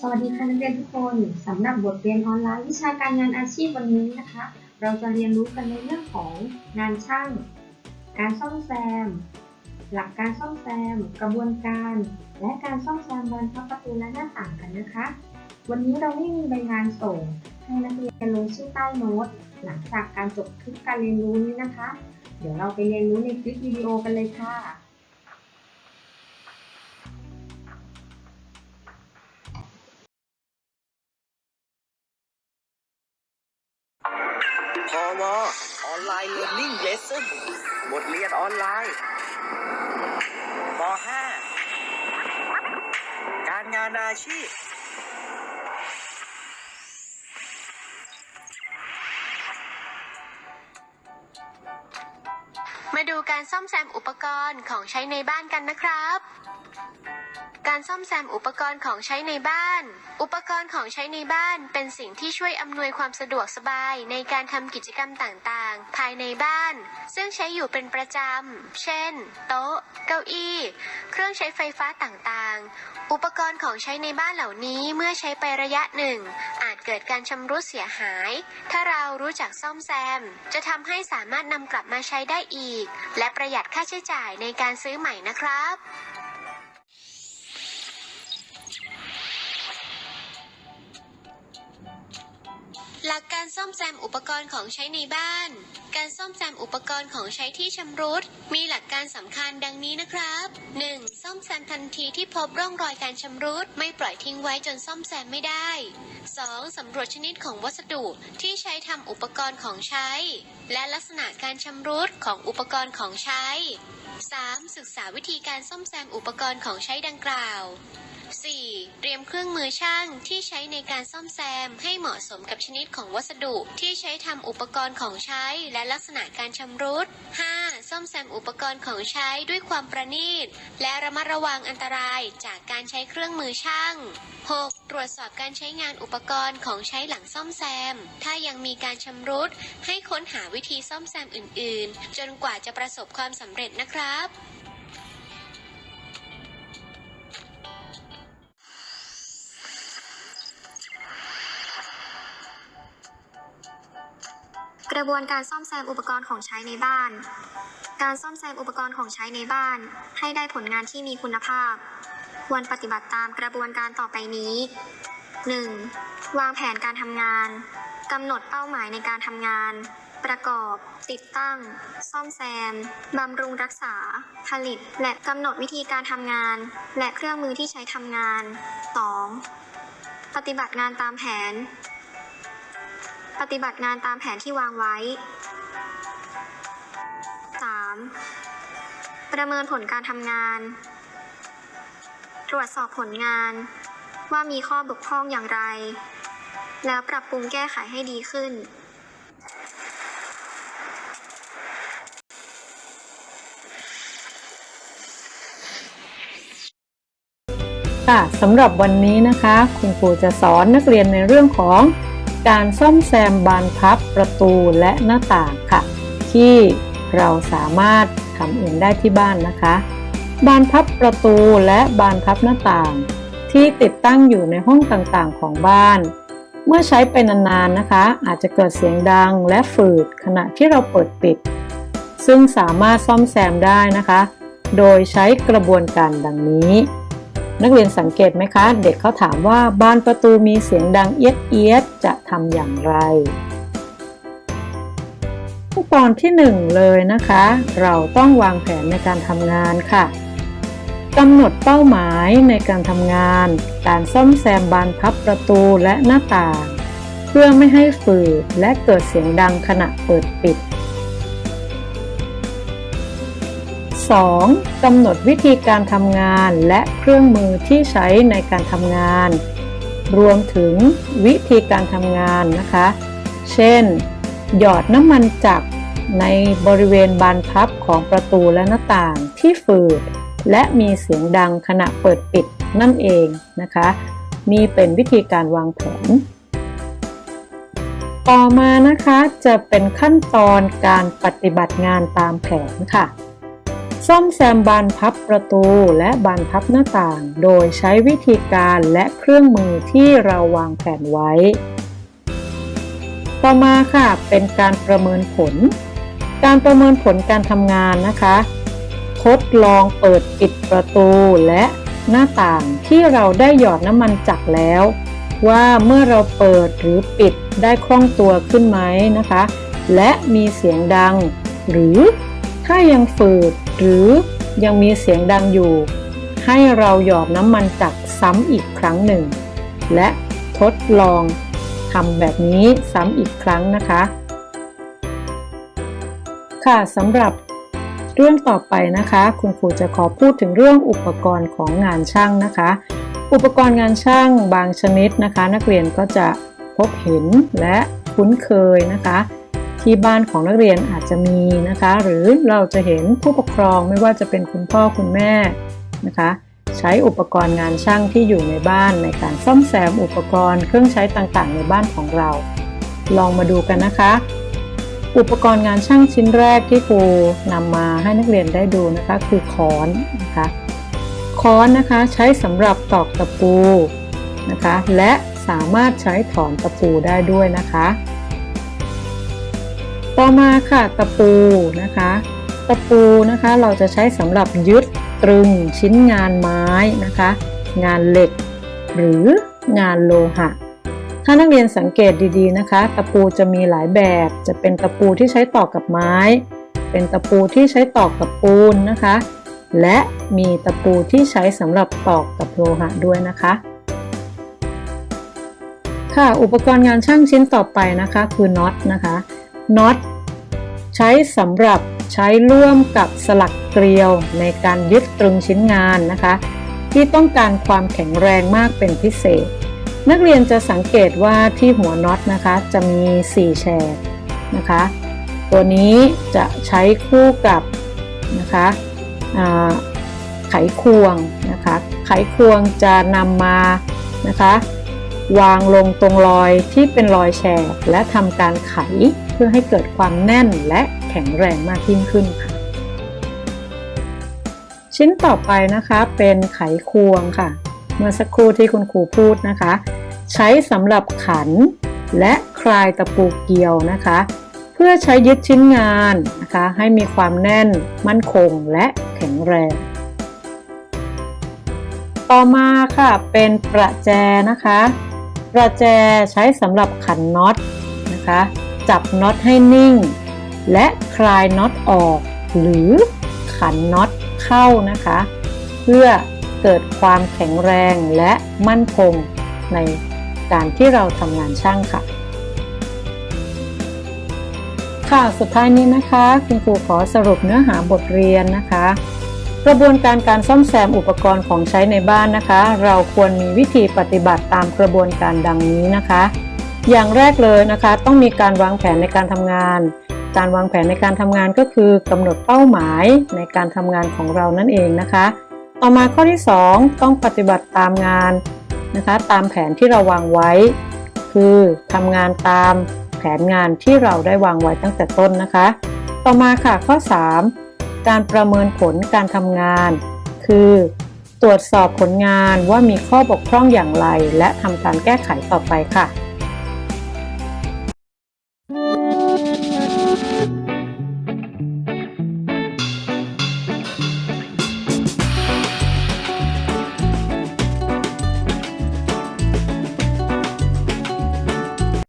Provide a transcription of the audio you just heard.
สวัสดีค่ะนักเรียนทุกคนสำหรับบทเรียนออนไลน์วิชาการงานอาชีพวันนี้นะคะ เราจะเรียนรู้กันในเรื่องของงานช่าง การซ่อมแซม หลักการซ่อมแซม กระบวนการ และการซ่อมแซมบานพับประตูและหน้าต่างกันนะคะ วันนี้เราไม่มีใบงานส่ง ให้นักเรียนลงชื่อใต้โน้ต หลังจากการจบคลิปการเรียนรู้นี้นะคะ เดี๋ยวเราไปเรียนรู้ในคลิปวิดีโอกันเลยค่ะ พอวออนไลน์เรียนนิ่งเลส o นบทเรียนออนไลน์ป .5 การงานอาชีพมาดูการซ่อมแซมอุปกรณ์ของใช้ในบ้านกันนะครับ การซ่อมแซมอุปกรณ์ของใช้ในบ้าน อุปกรณ์ของใช้ในบ้านเป็นสิ่งที่ช่วยอำนวยความสะดวกสบายในการทำกิจกรรมต่างๆ ภายในบ้าน ซึ่งใช้อยู่เป็นประจำ เช่น โต๊ะ เก้าอี้ เครื่องใช้ไฟฟ้าต่างๆ อุปกรณ์ของใช้ในบ้านเหล่านี้เมื่อใช้ไประยะหนึ่ง อาจเกิดการชำรุดเสียหาย ถ้าเรารู้จักซ่อมแซม จะทำให้สามารถนำกลับมาใช้ได้อีก และประหยัดค่าใช้จ่ายในการซื้อใหม่นะครับ หลักการซ่อมแซมอุปกรณ์ของใช้ในบ้าน การซ่อมแซมอุปกรณ์ของใช้ที่ชำรุด มีหลักการสำคัญดังนี้นะครับ 1. ซ่อมแซมทันทีที่พบร่องรอยการชำรุด ไม่ปล่อยทิ้งไว้จนซ่อมแซมไม่ได้ 2. สำรวจชนิดของวัสดุที่ใช้ทำอุปกรณ์ของใช้ และลักษณะการชำรุดของอุปกรณ์ของใช้ 3. ศึกษาวิธีการซ่อมแซมอุปกรณ์ของใช้ดังกล่าว 4. เตรียมเครื่องมือช่างที่ใช้ในการซ่อมแซมให้เหมาะสมกับชนิดของวัสดุที่ใช้ทำอุปกรณ์ของใช้และลักษณะการชำรุด 5. ซ่อมแซมอุปกรณ์ของใช้ด้วยความประณีต และระมัดระวังอันตรายจากการใช้เครื่องมือช่าง 6. ตรวจสอบการใช้งานอุปกรณ์ของใช้หลังซ่อมแซม ถ้ายังมีการชำรุด ให้ค้นหาวิธีซ่อมแซมอื่น ๆ จนกว่าจะประสบความสำเร็จนะครับกระบวนการซ่อมแซมอุปกรณ์ของใช้ในบ้าน การซ่อมแซมอุปกรณ์ของใช้ในบ้าน ให้ได้ผลงานที่มีคุณภาพ ควรปฏิบัติตามกระบวนการต่อไปนี้ 1. วางแผนการทำงานกำหนดเป้าหมายในการทำงาน ประกอบ ติดตั้ง ซ่อมแซมบำรุงรักษา ผลิต และกำหนดวิธีการทำงาน และเครื่องมือที่ใช้ทำงาน 2. ปฏิบัติงานตามแผน ปฏิบัติงานตามแผนที่วางไว้ 3. ประเมินผลการทำงาน ตรวจสอบผลงาน ว่ามีข้อบกพร่องอย่างไร แล้วปรับปรุงแก้ไขให้ดีขึ้น ค่ะสำหรับวันนี้นะคะ คุณครูจะสอนนักเรียนในเรื่องของการซ่อมแซมบานพับประตูและหน้าต่างค่ะ ที่เราสามารถทำเองได้ที่บ้านนะคะ บานพับประตูและบานพับหน้าต่าง ที่ติดตั้งอยู่ในห้องต่างๆ ของบ้าน เมื่อใช้ไปนานๆนะคะ อาจจะเกิดเสียงดังและฝืดขณะที่เราเปิดปิด ซึ่งสามารถซ่อมแซมได้นะคะ โดยใช้กระบวนการดังนี้ นักเรียนสังเกตไหมคะ เด็กเขาถามว่าบานประตูมีเสียงดังเอียดเอียดจะทำอย่างไรขั้นตอนที่หนึ่งเลยนะคะ เราต้องวางแผนในการทำงานค่ะ กำหนดเป้าหมายในการทำงาน การซ่อมแซมบานพับประตูและหน้าต่าง เพื่อไม่ให้ฝืดและเกิดเสียงดังขณะเปิดปิด 2. กำหนดวิธีการทำงานและเครื่องมือที่ใช้ในการทำงาน รวมถึงวิธีการทำงานนะคะ เช่น หยอดน้ำมันจักในบริเวณบานพับของประตูและหน้าต่างที่ฝืด และมีเสียงดังขณะเปิดปิดนั่นเองนะคะ นี่เป็นวิธีการวางแผน ต่อมานะคะจะเป็นขั้นตอนการปฏิบัติงานตามแผนค่ะ ซ่อมแซมบานพับประตูและบานพับหน้าต่าง โดยใช้วิธีการและเครื่องมือที่เราวางแผนไว้ ต่อมาค่ะเป็นการประเมินผล การประเมินผลการทำงานนะคะ ทดลองเปิดปิดประตูและหน้าต่างที่เราได้หยอดน้ำมันจักรแล้ว ว่าเมื่อเราเปิดหรือปิดได้คล่องตัวขึ้นไหมนะคะ และมีเสียงดัง หรือถ้ายังฝืดหรือยังมีเสียงดังอยู่ ให้เราหยอดน้ำมันจักรซ้ำอีกครั้งหนึ่ง และทดลองทำแบบนี้ซ้ำอีกครั้งนะคะ ค่ะสำหรับ เรื่องต่อไปนะคะ คุณครูจะขอพูดถึงเรื่องอุปกรณ์ของงานช่างนะคะ อุปกรณ์งานช่างบางชนิดนะคะ นักเรียนก็จะพบเห็นและคุ้นเคยนะคะ ที่บ้านของนักเรียนอาจจะมีนะคะ หรือเราจะเห็นผู้ปกครองไม่ว่าจะเป็นคุณพ่อคุณแม่นะคะ ใช้อุปกรณ์งานช่างที่อยู่ในบ้านในการซ่อมแซมอุปกรณ์เครื่องใช้ต่างๆ ในบ้านของเรา ลองมาดูกันนะคะ อุปกรณ์งานช่างชิ้นแรกที่ครูนำมาให้นักเรียนได้ดูนะคะคือค้อนนะคะค้อนนะคะใช้สำหรับตอกตะปูนะคะและสามารถใช้ถอนตะปูได้ด้วยนะคะ ต่อมาค่ะตะปูนะคะ ตะปูนะคะเราจะใช้สำหรับยึดตรึงชิ้นงานไม้นะคะ งานเหล็ก หรืองานโลหะ ถ้านักเรียนสังเกตดีๆนะคะ ตะปูจะมีหลายแบบ จะเป็นตะปูที่ใช้ตอกกับไม้ เป็นตะปูที่ใช้ตอกกับปูนนะคะ และมีตะปูที่ใช้สำหรับตอกกับโลหะด้วยนะคะ ค่ะอุปกรณ์งานช่างชิ้นต่อไปนะคะคือน็อตนะคะน็อตใช้สำหรับใช้ร่วมกับสลักเกลียวในการยึดตรึงชิ้นงานนะคะ ที่ต้องการความแข็งแรงมากเป็นพิเศษ นักเรียนจะสังเกตว่าที่หัวน็อตนะคะ จะมี 4 แฉกนะคะ ตัวนี้จะใช้คู่กับนะคะไขควงนะคะ ไขควงจะนำมานะคะ วางลงตรงรอยที่เป็นรอยแฉกและทำการไขเพื่อให้เกิดความแน่นและแข็งแรงมากยิ่งขึ้นค่ะ ชิ้นต่อไปนะคะเป็นไขควงค่ะ เมื่อสักครู่ที่คุณครูพูดนะคะ ใช้สำหรับขันและคลายตะปูเกลียวนะคะ เพื่อใช้ยึดชิ้นงานนะคะ ให้มีความแน่นมั่นคงและแข็งแรง ต่อมาค่ะเป็นประแจนะคะ ประแจใช้สำหรับขันน็อตนะคะ จับน็อตให้นิ่ง และคลายน็อตออก หรือขันน็อตเข้านะคะ เพื่อ เกิดความแข็งแรงและมั่นคงในการที่เราทำงานช่างค่ะ ค่ะสุดท้ายนี้นะคะ คุณครูขอสรุปเนื้อหาบทเรียนนะคะ กระบวนการการซ่อมแซมอุปกรณ์ของใช้ในบ้านนะคะ เราควรมีวิธีปฏิบัติตามกระบวนการดังนี้นะคะ อย่างแรกเลยนะคะ ต้องมีการวางแผนในการทำงาน การวางแผนในการทำงานก็คือกำหนดเป้าหมายในการทำงานของเรานั่นเองนะคะ ต่อมาข้อที่ 2 ต้องปฏิบัติตามงานนะคะ ตามแผนที่เราวางไว้ คือทำงานตามแผนงานที่เราได้วางไว้ตั้งแต่ต้นนะคะ ต่อมาค่ะข้อ 3 การประเมินผลการทำงาน คือ ตรวจสอบผลงานว่ามีข้อบกพร่องอย่างไร และทำการแก้ไขต่อไปค่ะ